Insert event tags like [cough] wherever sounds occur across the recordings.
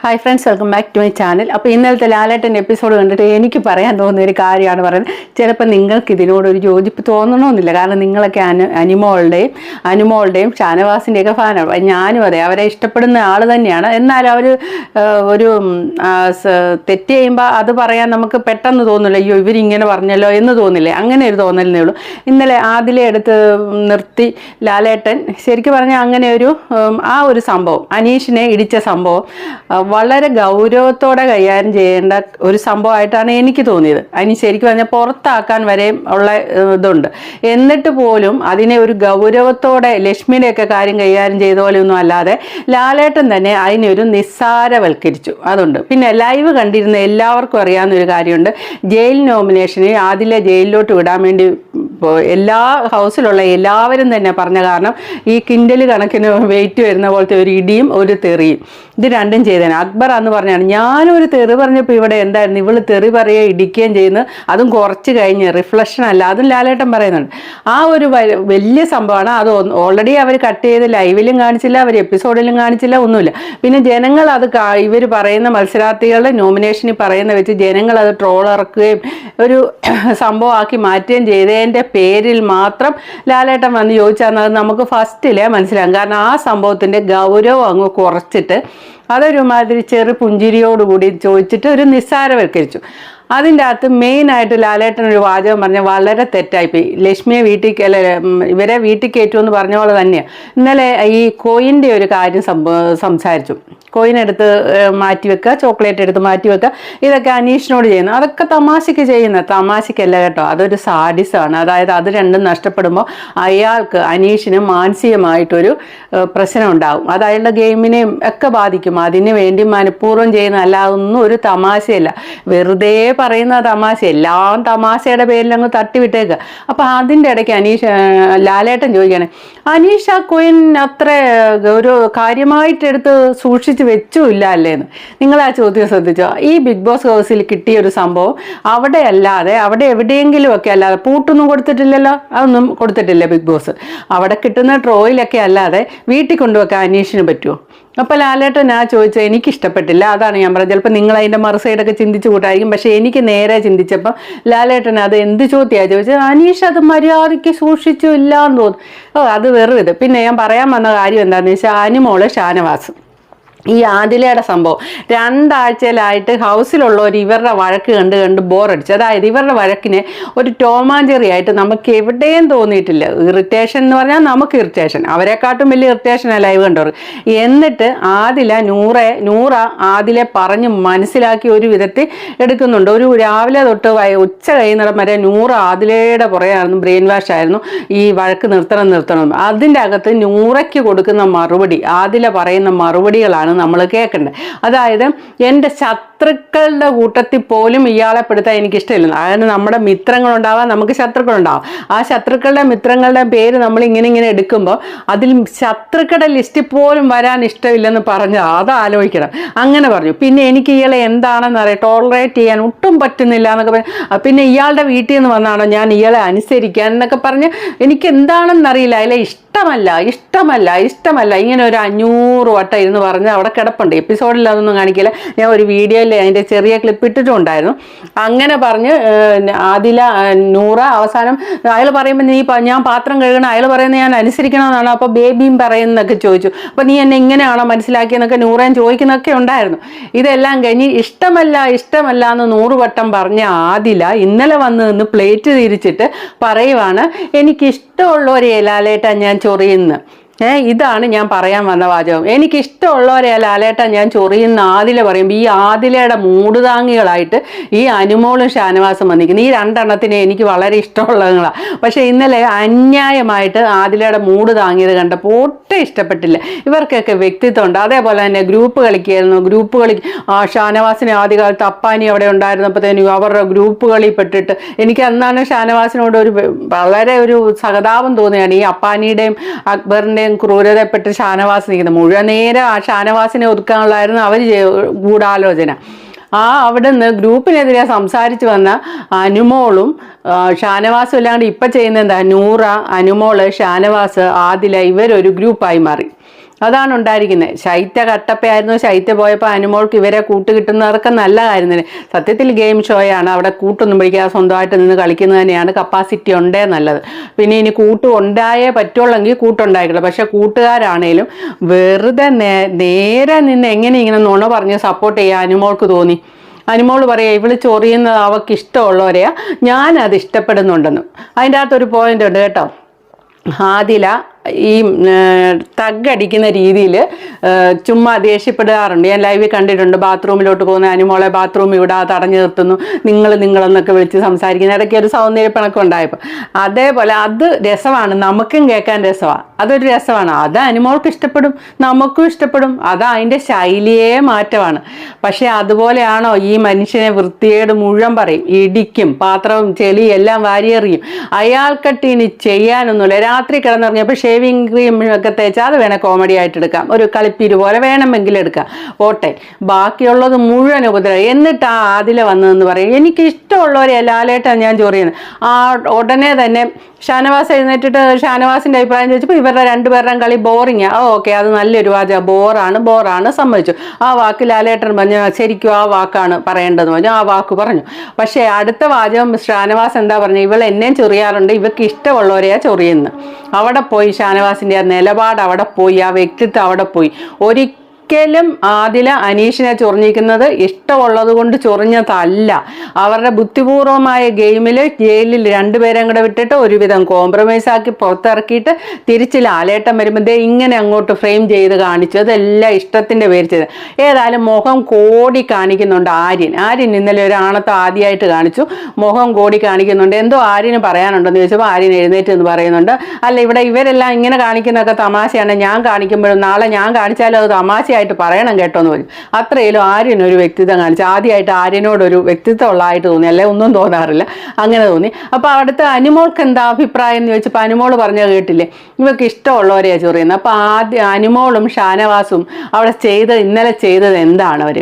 Hi friends welcome back to my channel അപ്പോൾ ഇന്നലത്തെ ലാലേട്ടന്റെ എപ്പിസോഡ് കണ്ടിട്ട് എനിക്ക് പറയാൻ തോന്നുന്ന ഒരു കാര്യമാണ് പറയുന്നത്. ചിലപ്പോൾ നിങ്ങൾക്ക് ഇതിനോട് ഒരു യോജിപ്പ് തോന്നണമെന്നില്ല കാരണം നിങ്ങളൊക്കെ അനു അനിമോളുടെയും അനുമോളുടെയും ഷാനവാസിന്റെയൊക്കെ ഫാനാണ്. ഞാനും അതെ അവരെ ഇഷ്ടപ്പെടുന്ന ആൾ തന്നെയാണ്. എന്നാൽ അവർ ഒരു തെറ്റ് ചെയ്യുമ്പോൾ അത് പറയാൻ നമുക്ക് പെട്ടെന്ന് തോന്നില്ല. അയ്യോ ഇവരിങ്ങനെ പറഞ്ഞല്ലോ എന്ന് തോന്നില്ലേ? അങ്ങനെ ഒരു തോന്നലെന്നേ ഉള്ളൂ. ഇന്നലെ ആദിലെ എടുത്ത് നിർത്തി ലാലേട്ടൻ. ശരിക്കും പറഞ്ഞാൽ അങ്ങനെ ഒരു ആ ഒരു സംഭവം അനീഷിനെ ഇടിച്ച സംഭവം വളരെ ഗൗരവത്തോടെ കൈകാര്യം ചെയ്യേണ്ട ഒരു സംഭവമായിട്ടാണ് എനിക്ക് തോന്നിയത്. അതിന് ശരിക്കും പറഞ്ഞാൽ പുറത്താക്കാൻ വരെ ഉള്ള ഇതുണ്ട്. എന്നിട്ട് പോലും അതിനെ ഒരു ഗൗരവത്തോടെ ലക്ഷ്മിയുടെയൊക്കെ കാര്യം കൈകാര്യം ചെയ്ത പോലെയൊന്നും അല്ലാതെ ലാലേട്ടൻ തന്നെ അതിനെ ഒരു നിസ്സാരവൽക്കരിച്ചു. അതുണ്ട്. പിന്നെ ലൈവ് കണ്ടിരുന്ന എല്ലാവർക്കും അറിയാവുന്ന ഒരു കാര്യമുണ്ട്. ജയിൽ നോമിനേഷന് ആദിലെ ജയിലിലോട്ട് വിടാൻ വേണ്ടി ഇപ്പോൾ എല്ലാ ഹൗസിലുള്ള എല്ലാവരും തന്നെ പറഞ്ഞ കാരണം ഈ കിൻഡൽ കണക്കിന് വെയിറ്റ് വരുന്ന പോലത്തെ ഒരു ഇടിയും ഒരു തെറിയും. ഇത് രണ്ടും ചെയ്തേനെ അക്ബർ എന്ന് പറഞ്ഞാണ് ഞാനൊരു തെറി പറഞ്ഞപ്പോൾ ഇവിടെ എന്തായിരുന്നു? ഇവൾ തെറി പറയുക ഇടിക്കുകയും ചെയ്യുന്നു അതും കുറച്ച് കഴിഞ്ഞ് റിഫ്ലക്ഷൻ അല്ല. അതും ലാലേട്ടൻ പറയുന്നുണ്ട്. ആ ഒരു വലിയ സംഭവമാണ്. അത് ഓൾറെഡി അവർ കട്ട് ചെയ്ത് ലൈവിലും കാണിച്ചില്ല അവർ എപ്പിസോഡിലും കാണിച്ചില്ല ഒന്നുമില്ല. പിന്നെ ജനങ്ങൾ അത് ഇവർ പറയുന്ന മത്സരാർത്ഥികളുടെ നോമിനേഷനിൽ പറയുന്ന വെച്ച് ജനങ്ങൾ അത് ട്രോൾ ഒരു സംഭവമാക്കി മാറ്റുകയും ചെയ്തതിന്റെ പേരിൽ മാത്രം ലാലേട്ടൻ വന്ന് ചോദിച്ചാൽ നമുക്ക് ഫസ്റ്റിലേ മനസ്സിലാകും. കാരണം ആ സംഭവത്തിന്റെ ഗൗരവം അങ്ങ് കുറച്ചിട്ട് അതൊരുമാതിരി ചെറു പുഞ്ചിരിയോടുകൂടി ചോദിച്ചിട്ട് ഒരു നിസ്സാരവൽക്കരിച്ചു. അതിന്റെ അകത്ത് മെയിനായിട്ട് ലാലേട്ടൻ ഒരു വാചകം പറഞ്ഞ വളരെ തെറ്റായിപ്പോയി. ലക്ഷ്മിയെ വീട്ടിൽ അല്ലെ അല്ല, ഇവരെ വീട്ടിൽ കയറ്റുമെന്ന് പറഞ്ഞ പോലെ തന്നെയാണ് ഇന്നലെ ഈ കോയിന്റെ ഒരു കാര്യം സംസാരിച്ചു. കോയിൻ എടുത്ത് മാറ്റി വെക്കുക ചോക്ലേറ്റ് എടുത്ത് മാറ്റി വെക്കുക. ഇതൊക്കെ അനീഷിനോട് ചെയ്യുന്നു. അതൊക്കെ തമാശയ്ക്ക് ചെയ്യുന്ന തമാശയ്ക്കല്ല കേട്ടോ. അതൊരു സാഡിസമാണ് അതായത് അത് രണ്ടും നഷ്ടപ്പെടുമ്പോൾ അയാൾക്ക് അനീഷിന് മാനസികമായിട്ടൊരു പ്രശ്നം ഉണ്ടാകും അത് അയാളുടെ ഗെയിമിനെയും ഒക്കെ ബാധിക്കും. അതിന് വേണ്ടി മനഃപൂർവം ചെയ്യുന്ന അല്ലാതെ ഒന്നും ഒരു തമാശയല്ല. വെറുതെ പറയുന്ന തമാശ എല്ലാം തമാശയുടെ പേരിൽ അങ്ങ് തട്ടിവിട്ടേക്കുക അപ്പോൾ അതിന്റെ ഇടയ്ക്ക് അനീഷ് ലാലേട്ടൻ ചോദിക്കുകയാണ് അനീഷ് കോയിൻ അത്ര ഒരു കാര്യമായിട്ടെടുത്ത് സൂക്ഷിച്ച് വെച്ചുമില്ല അല്ലേന്ന്? നിങ്ങൾ ആ ചോദ്യം ശ്രദ്ധിച്ചോ? ഈ ബിഗ് ബോസ് ഹൗസിൽ കിട്ടിയ ഒരു സംഭവം അവിടെ അല്ലാതെ അവിടെ എവിടെയെങ്കിലും ഒക്കെ അല്ലാതെ പൂട്ടൊന്നും കൊടുത്തിട്ടില്ലല്ലോ? അതൊന്നും കൊടുത്തിട്ടില്ല ബിഗ് ബോസ്. അവിടെ കിട്ടുന്ന ട്രോയിലൊക്കെ അല്ലാതെ വീട്ടിൽ കൊണ്ടുവെക്കാൻ അനീഷിന് പറ്റുമോ അപ്പോൾ ലാലേട്ടൻ ആ ചോദിച്ചത് എനിക്ക് ഇഷ്ടപ്പെട്ടില്ല അതാണ് ഞാൻ പറഞ്ഞത്. ചിലപ്പോൾ നിങ്ങൾ അതിന്റെ മറുസൈഡൊക്കെ ചിന്തിച്ച് കൂട്ടായിരിക്കും. പക്ഷേ എനിക്ക് നേരെ ചിന്തിച്ചപ്പോൾ ലാലേട്ടൻ അത് എന്ത് ചോദ്യമാണ് ചോദിച്ചത്? അനീഷ് അത് മര്യാദയ്ക്ക് സൂക്ഷിച്ചു ഇല്ല എന്ന് തോന്നുന്നു. ഓ അത് വെറുതെ പിന്നെ ഞാൻ പറയാൻ വന്ന കാര്യം എന്താണെന്ന് വെച്ചാൽ അനുമോൾ ഷാനവാസ്. ഈ ആദിലയുടെ സംഭവം. രണ്ടാഴ്ചയിലായിട്ട് ഹൗസിലുള്ളവർ ഇവരുടെ വഴക്ക് കണ്ട് കണ്ട് ബോറടിച്ചു. അതായത് ഇവരുടെ വഴക്കിനെ ഒരു ടോമാഞ്ചെറി ആയിട്ട് നമുക്ക് എവിടെയും തോന്നിയിട്ടില്ല. ഇറിറ്റേഷൻ എന്ന് പറഞ്ഞാൽ നമുക്ക് ഇറിറ്റേഷൻ. അവരെക്കാട്ടും വലിയ ഇറിറ്റേഷൻ ലൈവ് കണ്ടവർ. എന്നിട്ട് ആദില നൂറെ നൂറ ആദിലെ പറഞ്ഞ് മനസ്സിലാക്കി ഒരു വിധത്തിൽ എടുക്കുന്നുണ്ട്. ഒരു രാവിലെ തൊട്ട് ഉച്ച കഴിയുന്നിടം വരെ നൂറ് ആദിലയുടെ പുറകെയായിരുന്നു ബ്രെയിൻ വാഷ് ആയിരുന്നു ഈ വഴക്ക് നിർത്തണം നിർത്തണം. അതിന്റെ അകത്ത് നൂറയ്ക്ക് കൊടുക്കുന്ന മറുപടി ആദില പറയുന്ന മറുപടികളാണ് നമ്മൾ കേൾക്കേണ്ടത് അതായത് എന്റെ ശത്രുക്കളുടെ കൂട്ടത്തിൽ പോലും ഇയാളെ പെടുത്താൻ എനിക്ക് ഇഷ്ടമില്ല അതായത് നമ്മുടെ മിത്രങ്ങളുണ്ടാവാം നമുക്ക് ശത്രുക്കളുണ്ടാവാം. ആ ശത്രുക്കളുടെ മിത്രങ്ങളുടെ പേര് നമ്മൾ ഇങ്ങനെ ഇങ്ങനെ എടുക്കുമ്പോൾ അതിൽ ശത്രുക്കളുടെ ലിസ്റ്റിൽ പോലും വരാൻ ഇഷ്ടമില്ലെന്ന് പറഞ്ഞ് അത് ആലോചിക്കണം. അങ്ങനെ പറഞ്ഞു. പിന്നെ എനിക്ക് ഇയാളെ എന്താണെന്ന് അറിയാം. ടോളറേറ്റ് ചെയ്യാൻ ഒട്ടും പറ്റുന്നില്ല എന്നൊക്കെ പറഞ്ഞു പിന്നെ ഇയാളുടെ വീട്ടിൽ നിന്ന് വന്നാണോ ഞാൻ ഇയാളെ അനുസരിക്കാൻ എന്നൊക്കെ പറഞ്ഞ് എനിക്ക് എന്താണെന്നറിയില്ല അതിലെ ഇഷ്ടമല്ല ഇഷ്ടമല്ല ഇഷ്ടമല്ല. ഇങ്ങനെ ഒരു അഞ്ഞൂറ് വട്ടം ഇരുന്ന് പറഞ്ഞ് അവിടെ കിടപ്പുണ്ട്. എപ്പിസോഡിൽ അതൊന്നും കാണിക്കില്ല. ഞാൻ ഒരു വീഡിയോയിൽ അതിന്റെ ചെറിയ ക്ലിപ്പ് ഇട്ടിട്ടുണ്ടായിരുന്നു. അങ്ങനെ പറഞ്ഞ് ആദില നൂറ അവസാനം അയാൾ പറയുമ്പോൾ നീ ഞാൻ പാത്രം കഴുകണം അയാൾ പറയുന്നത് ഞാൻ അനുസരിക്കണമെന്നാണ് അപ്പോൾ ബേബിയും പറയുന്നതൊക്കെ ചോദിച്ചു. അപ്പോൾ നീ എന്നെ ഇങ്ങനെയാണോ മനസ്സിലാക്കിയെന്നൊക്കെ നൂറയും ചോദിക്കുന്നൊക്കെ ഉണ്ടായിരുന്നു. ഇതെല്ലാം കഴിഞ്ഞ് ഇഷ്ടമല്ല ഇഷ്ടമല്ല എന്ന് നൂറ് വട്ടം പറഞ്ഞ ആദില ഇന്നലെ വന്ന് നിന്ന് പ്ലേറ്റ് തിരിച്ചിട്ട് പറയുവാണ് എനിക്ക് ഇഷ്ടമുള്ളവരെ ഇലാലേട്ടാണ് ഞാൻ ചൊറിയുന്നു. ഏ ഇതാണ് ഞാൻ പറയാൻ വന്ന വാചകം. എനിക്ക് ഇഷ്ടമുള്ളവരെ ലാലേട്ട ഞാൻ ചൊറിയുന്ന ആദില പറയുമ്പോൾ ഈ ആദിലയുടെ മൂടുതാങ്ങികളായിട്ട് ഈ അനുമോളും ഷാനവാസും വന്നിരിക്കുന്നു. ഈ രണ്ടെണ്ണത്തിനെ എനിക്ക് വളരെ ഇഷ്ടമുള്ളതുങ്ങളാണ് പക്ഷേ ഇന്നലെ അന്യായമായിട്ട് ആദിലയുടെ മൂട് താങ്ങിയത് കണ്ടപ്പോൾ ഒട്ടും ഇഷ്ടപ്പെട്ടില്ല. ഇവർക്കൊക്കെ വ്യക്തിത്വം ഉണ്ട് അതേപോലെ തന്നെ ഗ്രൂപ്പ് കളിക്കായിരുന്നു. ഗ്രൂപ്പ് കളി ആ, ഷാനവാസിനെ ആദ്യകാലത്ത് അപ്പാനി അവിടെ ഉണ്ടായിരുന്നപ്പോഴത്തേനും അവരുടെ ഗ്രൂപ്പ് കളി പെട്ടിട്ട് എനിക്ക് അന്നാണ് ഷാനവാസിനോട് ഒരു വളരെ ഒരു സഹതാപം തോന്നിയാണ് ഈ അപ്പാനിയുടെയും അക്ബറിന്റെയും ക്രൂരതപ്പെട്ട് ഷാനവാസ് നിൽക്കുന്നത്. മുഴുവൻ നേരം ആ ഷാനവാസിനെ ഒതുക്കാനുള്ളായിരുന്നു അവർ ഗൂഢാലോചന. ആ അവിടെ നിന്ന് ഗ്രൂപ്പിനെതിരെ സംസാരിച്ച് വന്ന അനുമോളും ഷാനവാസും അല്ലാണ്ട് ഇപ്പം ചെയ്യുന്നത് എന്താ? നൂറ അനുമോൾ ഷാനവാസ് ആദില ഇവരൊരു ഗ്രൂപ്പായി മാറി. അതാണ് ഉണ്ടായിരിക്കുന്നത് ശൈത്യ കട്ടപ്പയായിരുന്നു. ശൈത്യ പോയപ്പോൾ അനുമോൾക്ക് ഇവരെ കൂട്ട് കിട്ടുന്നവർക്ക് നല്ല കാര്യം തന്നെ സത്യത്തിൽ ഗെയിം ഷോയാണ്. അവിടെ കൂട്ടൊന്നും പിടിക്കാതെ സ്വന്തമായിട്ട് നിന്ന് കളിക്കുന്നത് തന്നെയാണ്. കപ്പാസിറ്റി ഉണ്ടേ നല്ലത്. പിന്നെ ഇനി കൂട്ട് ഉണ്ടായേ പറ്റുള്ളെങ്കിൽ കൂട്ടുണ്ടായിക്കില്ല പക്ഷെ കൂട്ടുകാരാണേലും വെറുതെ നേരെ നിന്ന് എങ്ങനെ ഇങ്ങനെ നുണ പറഞ്ഞ് സപ്പോർട്ട് ചെയ്യാൻ അനുമോൾക്ക് തോന്നി. അനുമോൾ പറയുക ഇവൾ ചൊറിയുന്നത് അവൾക്ക് ഇഷ്ടമുള്ളവരെയാ. ഞാനത് ഇഷ്ടപ്പെടുന്നുണ്ടെന്ന്. അതിന്റെ അകത്തൊരു പോയിന്റ് ഉണ്ട് കേട്ടോ. ആദില ഈ തഗ്ഗടിക്കുന്ന രീതിയിൽ ചുമ്മാ ദേഷ്യപ്പെടാറുണ്ട്. ഞാൻ ലൈവിൽ കണ്ടിട്ടുണ്ട്. ബാത്റൂമിലോട്ട് പോകുന്ന അനുമോളെ ബാത്റൂം ഇവിടെ തടഞ്ഞു നിർത്തുന്നു. നിങ്ങൾ നിങ്ങളെന്നൊക്കെ വിളിച്ച് സംസാരിക്കുന്ന. ഇടയ്ക്ക് ഒരു സൗന്ദര്യപ്പണക്കം ഉണ്ടായപ്പോൾ. അതേപോലെ അത് രസമാണ്. നമുക്കും കേൾക്കാൻ രസമാണ് അതൊരു രസമാണ്. അത് അനുമോൾക്ക് ഇഷ്ടപ്പെടും. നമുക്കും ഇഷ്ടപ്പെടും. അത് അതിന്റെ ശൈലിയെ മാറ്റമാണ്. പക്ഷേ അതുപോലെയാണോ ഈ മനുഷ്യനെ വൃത്തിയേട് മുഴുവൻ പറയും. ഇടിക്കും പാത്രവും ചെളിയും എല്ലാം വാരിയെറിയും. അയാൾക്കട്ടിനി ചെയ്യാനൊന്നുമില്ല. രാത്രി കിടന്നിറങ്ങിയപ്പോൾ ഷേവിങ് ക്രീം ഒക്കെ തേച്ചാൽ അത് വേണേൽ കോമഡി ആയിട്ട് എടുക്കാം. ഒരു കളിപ്പിരി പോലെ വേണമെങ്കിൽ എടുക്കാം. പോട്ടെ. ബാക്കിയുള്ളത് മുഴുവൻ ഉപദ്രവം. എന്നിട്ട് ആ ആദില വന്നതെന്ന് പറയും. എനിക്ക് ഇഷ്ടമുള്ളവരെ ലാലേട്ടാണ് ഞാൻ ചൊറിയുന്നത് ആ ഉടനെ തന്നെ ഷാനവാസ് എഴുന്നേറ്റിട്ട് ഷാനവാസിന്റെ അഭിപ്രായം ചോദിച്ചപ്പോൾ ഇവരുടെ രണ്ടുപേരുടെയും കളി ബോറിങ് ആ. ഓക്കെ അത് നല്ലൊരു വാചക ബോറാണ് ബോറാണ് സമ്മതിച്ചു. ആ വാക്ക് ലാലേട്ടൻ പറഞ്ഞു. ശരിക്കും ആ വാക്കാണ് പറയേണ്ടതെന്ന് പറഞ്ഞു. ആ വാക്ക് പറഞ്ഞു. പക്ഷേ അടുത്ത വാചകം ഷാനവാസ് എന്താ പറഞ്ഞു ഇവൾ എന്നെയും ചൊറിയാറുണ്ട്. ഇവക്ക് ഇഷ്ടമുള്ളവരെയാണ് ചൊറിയുന്നത്. അവിടെ പോയി ഷാനവാസിന്റെ ആ നിലപാട് അവിടെ പോയി ആ വ്യക്തിത്വം അവിടെ പോയി. ഒരിക്കലും ആദില അനീഷിനെ ചൊറിഞ്ഞിരിക്കുന്നത് ഇഷ്ടമുള്ളത് കൊണ്ട് ചൊറിഞ്ഞതല്ല. അവരുടെ ബുദ്ധിപൂർവമായ ഗെയിമിൽ ജയിലിൽ രണ്ടുപേരെയും കൂടെ വിട്ടിട്ട് ഒരുവിധം കോംപ്രമൈസ് ആക്കി പുറത്തിറക്കിയിട്ട് തിരിച്ച് ലാലേട്ടം വരുമ്പോൾ ഇങ്ങനെ അങ്ങോട്ട് ഫ്രെയിം ചെയ്ത് കാണിച്ചു. അതെല്ലാം ഇഷ്ടത്തിന്റെ പേര് ചെയ്ത്. ഏതായാലും മുഖം കോടി കാണിക്കുന്നുണ്ട് ആര്യൻ. ആര്യൻ ഇന്നലെ ഒരു ആണത്ത് ആദ്യമായിട്ട് കാണിച്ചു. മുഖം കോടി കാണിക്കുന്നുണ്ട്. എന്തോ ആര്യന് പറയാനുണ്ടെന്ന് ചോദിച്ചപ്പോൾ ആര്യൻ എഴുന്നേറ്റ് എന്ന് പറയുന്നുണ്ട്. അല്ല ഇവിടെ ഇവരെല്ലാം ഇങ്ങനെ കാണിക്കുന്നതൊക്കെ തമാശയാണ്. ഞാൻ കാണിക്കുമ്പോഴും നാളെ ഞാൻ കാണിച്ചാലും അത് തമാശയായിട്ട് പറയണം കേട്ടോ എന്ന് പറഞ്ഞു. അത്രയിലും ആര്യൻ ഒരു വ്യക്തിത്വം കാണിച്ചു ആദ്യമായിട്ട് ആര്യനോടൊരു വ്യക്തിത്വം ഉള്ളതായിട്ട് തോന്നി അല്ലെ? ഒന്നും തോന്നാറില്ല. അങ്ങനെ തോന്നി. അപ്പോൾ അവിടുത്തെ അനുമോൾക്ക് എന്താ അഭിപ്രായം എന്ന് ചോദിച്ചപ്പോൾ അനുമോൾ പറഞ്ഞ കേട്ടില്ലേ? ഇവർക്ക് ഇഷ്ടമുള്ളവരെയാണ് ചൊറിയുന്നത് അപ്പോൾ ആദ്യം അനുമോളും ഷാനവാസും അവിടെ ചെയ്ത ഇന്നലെ ചെയ്തത് എന്താണ് അവർ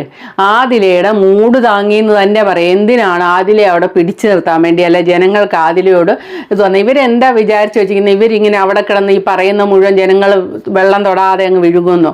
ആദിലയുടെ മൂട് താങ്ങി എന്ന് തന്നെ പറയും. എന്തിനാണ് ആദിലെ അവിടെ പിടിച്ചു നിർത്താൻ വേണ്ടി? അല്ലെ ജനങ്ങൾക്ക് ആദിലയോട് ഇത് വന്നത് ഇവരെന്താ വിചാരിച്ചു വെച്ചിരിക്കുന്നത് ഇവരിങ്ങനെ അവിടെ കിടന്ന് ഈ പറയുന്ന മുഴുവൻ ജനങ്ങൾ വെള്ളം തൊടാതെ അങ്ങ് വിഴുകുന്നു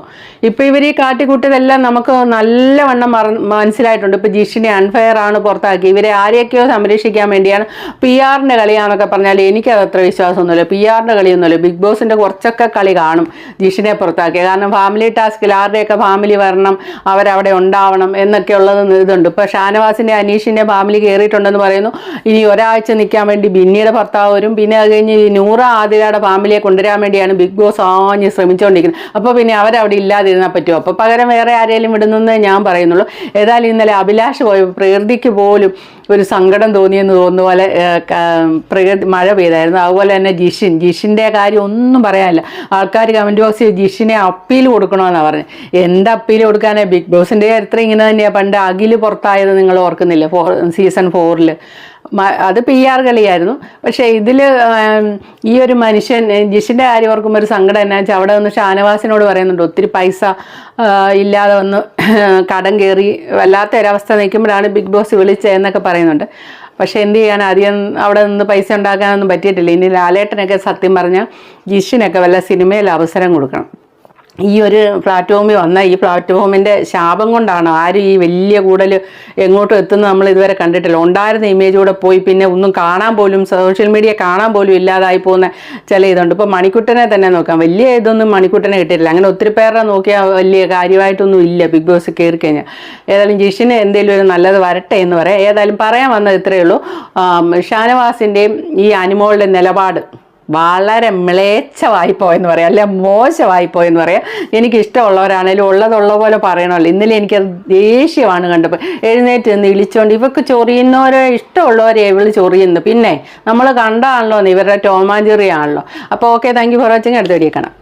ഇപ്പം ഇവർ ഈ കാട്ടിക്കൂട്ടിയതെല്ലാം നമുക്ക് നല്ലവണ്ണം മനസ്സിലായിട്ടുണ്ട്. ഇപ്പോൾ ജിഷിനെ അൺഫെയർ ആണ് പുറത്താക്കി. ഇവരെ ആരെയൊക്കെയോ സംരക്ഷിക്കാൻ വേണ്ടിയാണ് പി ആറിന്റെ കളിയാണെന്നൊക്കെ പറഞ്ഞാൽ എനിക്കത് അത്ര വിശ്വാസമൊന്നുമില്ല. പി ആറിന്റെ കളിയൊന്നുമില്ല. ബിഗ് ബോസിന്റെ കുറച്ചൊക്കെ കളി കാണും ജിഷിനെ പുറത്താക്കി കാരണം ഫാമിലി ടാസ്കിൽ ആരുടെയൊക്കെ ഫാമിലി വരണം അവരവിടെ ഉണ്ടാവണം എന്നൊക്കെ ഉള്ളത് ഇതുണ്ട്. ഇപ്പോൾ ഷാനവാസിന്റെ അനീഷിന്റെ ഫാമിലി കയറിയിട്ടുണ്ടെന്ന് പറയുന്നു. ഇനി ഒരാഴ്ച നിൽക്കാൻ വേണ്ടി ബിന്നിയുടെ ഭർത്താവ് വരും പിന്നെ അത് കഴിഞ്ഞ് നൂറ ആതിരയുടെ ഫാമിലിയെ കൊണ്ടുവരാൻ വേണ്ടിയാണ് ബിഗ് ബോസ് ആഞ്ഞ് ശ്രമിച്ചുകൊണ്ടിരിക്കുന്നത് അപ്പോൾ പിന്നെ അവരവിടെ ഇല്ലാതിരുന്നാൽ പറ്റുമോ അപ്പോൾ പകരം വേറെ ആരെങ്കിലും വിടുന്നെന്നേ ഞാൻ പറയുന്നുള്ളൂ. ഏതായാലും ഇന്നലെ അഭിലാഷ് പോയ പ്രകൃതിക്ക് പോലും ഒരു സങ്കടം തോന്നിയെന്ന് തോന്നുന്ന പോലെ പ്രകൃതി മഴ പെയ്തായിരുന്നു. അതുപോലെ തന്നെ ജിഷിൻ. ജിഷിന്റെ കാര്യം ഒന്നും പറയാനില്ല. ആൾക്കാർ കമന്റ് ബോക്സിൽ ജിഷിനെ അപ്പീൽ കൊടുക്കണമെന്നാണ് പറഞ്ഞത് എന്ത് അപ്പീൽ കൊടുക്കാനാണ് ബിഗ് ബോസിന്റെ ചരിത്രം ഇങ്ങനെ തന്നെയാണ് പണ്ട് അഖിൽ പുറത്തായത് നിങ്ങൾ ഓർക്കുന്നില്ല? ഫോർ സീസൺ ഫോറിൽ അത് പി ആർ കളിയായിരുന്നു. പക്ഷേ ഇതിൽ ഈ ഒരു മനുഷ്യൻ ജിഷിന്റെ കാര്യം ഓർക്കുമ്പോൾ ഒരു സങ്കടം എന്നാ വെച്ചാൽ അവിടെ വന്ന് ഷാനവാസിനോട് പറയുന്നുണ്ട് ഒത്തിരി പൈസ ഇല്ലാതെ വന്ന് [laughs] കടം കയറി വല്ലാത്ത ഒരവസ്ഥ നിൽക്കുമ്പോഴാണ് ബിഗ് ബോസ് വിളിച്ചതെന്നൊക്കെ പറയുന്നുണ്ട്. പക്ഷെ എന്ത് ചെയ്യാൻ അധികം അവിടെ നിന്ന് പൈസ ഉണ്ടാക്കാനൊന്നും പറ്റിയിട്ടില്ല. ഇനി ലാലേട്ടനൊക്കെ സത്യം പറഞ്ഞാൽ ജിഷിനൊക്കെ വല്ല സിനിമയിൽ അവസരം കൊടുക്കണം. ഈ ഒരു പ്ലാറ്റ്ഫോമിൽ വന്ന ഈ പ്ലാറ്റ്ഫോമിന്റെ ശാപം കൊണ്ടാണ് ആരും ഈ വലിയ കൂടൽ എങ്ങോട്ടും എത്തുന്നത് നമ്മൾ ഇതുവരെ കണ്ടിട്ടില്ല. ഉണ്ടായിരുന്ന ഇമേജ് കൂടെ പോയി പിന്നെ ഒന്നും കാണാൻ പോലും സോഷ്യൽ മീഡിയ കാണാൻ പോലും ഇല്ലാതായി പോകുന്ന ചില ഇതുണ്ട്. ഇപ്പോൾ മണിക്കുട്ടനെ തന്നെ നോക്കാം. വലിയ ഇതൊന്നും മണിക്കുട്ടനെ കിട്ടിയിട്ടില്ല. അങ്ങനെ ഒത്തിരി പേരെ നോക്കിയാൽ വലിയ കാര്യമായിട്ടൊന്നും ഇല്ല ബിഗ് ബോസ് കയറി കഴിഞ്ഞാൽ. ഏതായാലും ജിഷിന് എന്തെങ്കിലും ഒരു നല്ലത് വരട്ടെ എന്ന് പറയാം. ഏതായാലും പറയാൻ വന്നത് ഇത്രയേ ഉള്ളൂ. ഷാനവാസിന്റെയും ഈ അനുമോളുടെ നിലപാട്. വളരെ മിളേച്ഛമായി പോയെന്ന് പറയാം അല്ലെ മോശമായി പോയെന്ന് പറയാം. എനിക്ക് ഇഷ്ടമുള്ളവരാണേലും ഉള്ളതുള്ള പോലെ പറയണമല്ലോ. ഇന്നലെ എനിക്കത് ദേഷ്യമാണ് കണ്ടപ്പോൾ എഴുന്നേറ്റ് നിന്ന് ഇളിച്ചോണ്ട് ഇവർക്ക് ചൊറിയുന്നവരെ ഇഷ്ടമുള്ളവരെ ഇവൾ ചൊറിയുന്നു. പിന്നെ നമ്മൾ കണ്ടാണല്ലോ ഇവരുടെ ടോമാഞ്ചെറിയാണല്ലോ. അപ്പോൾ okay thank you for watching അടുത്ത വീഡിയോ കാണാം.